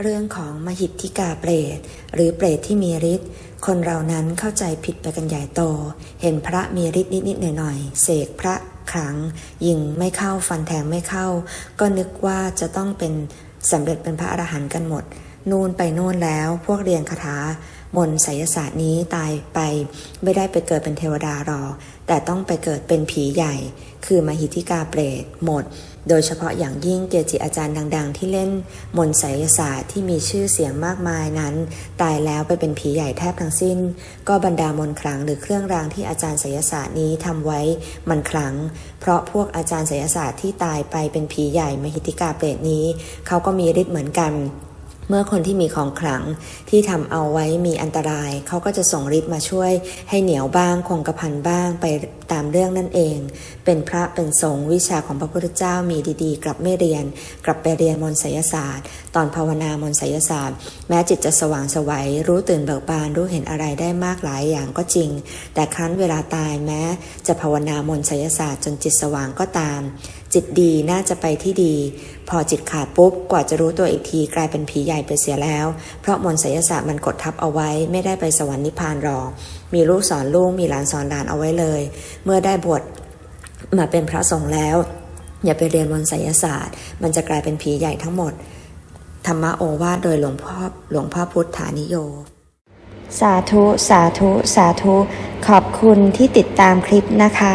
เรื่องของมหิทธิกาเปรตหรือเปรตที่มีฤทธิ์คนเรานั้นเข้าใจผิดไปกันใหญ่โต เห็นพระมีฤทธิ์นิดๆหน่อยๆเสกพระขลังยิงไม่เข้าฟันแทงไม่เข้า ก็นึกว่าจะต้องเป็นสำเร็จเป็นพระอรหันต์กันหมด นู่นไปนู่นแล้ว พวกเรียนคาถามนไสยศาสตร์นี้ตายไป ไม่ได้ไปเกิดเป็นเทวดารอ แต่ต้องไปเกิดเป็นผีใหญ่ คือมหิทิกาเปรตหมด โดยเฉพาะอย่างยิ่งเกจิอาจารย์ดัง ๆ ที่เล่นมนไสยศาสตร์ที่มีชื่อเสียงมากมายนั้น ตายแล้วไปเป็นผีใหญ่แทบทั้งสิ้น ก็บรรดามนต์ขลังหรือเครื่องรางที่อาจารย์ไสยศาสตร์นี้ทำไว้มันขลัง เพราะพวกอาจารย์ไสยศาสตร์ที่ตายไปเป็นผีใหญ่มหิทิกาเปรตนี้ เขาก็มีฤทธิ์เหมือนกัน เมื่อคนที่มีของขลังที่ทำเอาไว้มีอันตราย เขาก็จะส่งฤทธิ์มาช่วยให้เหนียวบ้างคงกระพันบ้างไปตามเรื่องนั่นเอง เป็นพระเป็นสงฆ์วิชาของพระพุทธเจ้ามีดีๆ กลับไม่เรียน กลับไปเรียนมนต์ไสยศาสตร์ ตอนภาวนามนต์ไสยศาสตร์ แม้จิตจะสว่างสวัยรู้ตื่นเบิกบานรู้เห็นอะไรได้มากหลายอย่างก็จริง แต่ครั้นเวลาตายแม้ จะภาวนามนต์ไสยศาสตร์จนจิตสว่างก็ตาม จิตดีน่าจะไปที่ดี พอจิตขาดปุ๊บ กว่าจะรู้ตัวอีกทีกลายเป็นผีใหญ่ไปเสียแล้ว เพราะมนต์ไสยศาสตร์มันกดทับเอาไว้ ไม่ได้ไปสวรรค์นิพพานหรอกมีลูกสอนลูกมีหลานสอนหลานเอาไว้เลย เมื่อได้บวชมาเป็นพระสงฆ์แล้ว อย่าไปเรียนมนต์ไสยศาสตร์ มันจะกลายเป็นผีใหญ่ทั้งหมด ธรรมโอวาทโดยหลวงพ่อหลวงพ่อพุทธานิโยสาธุ สาธุ สาธุ ขอบคุณที่ติดตามคลิปนะคะ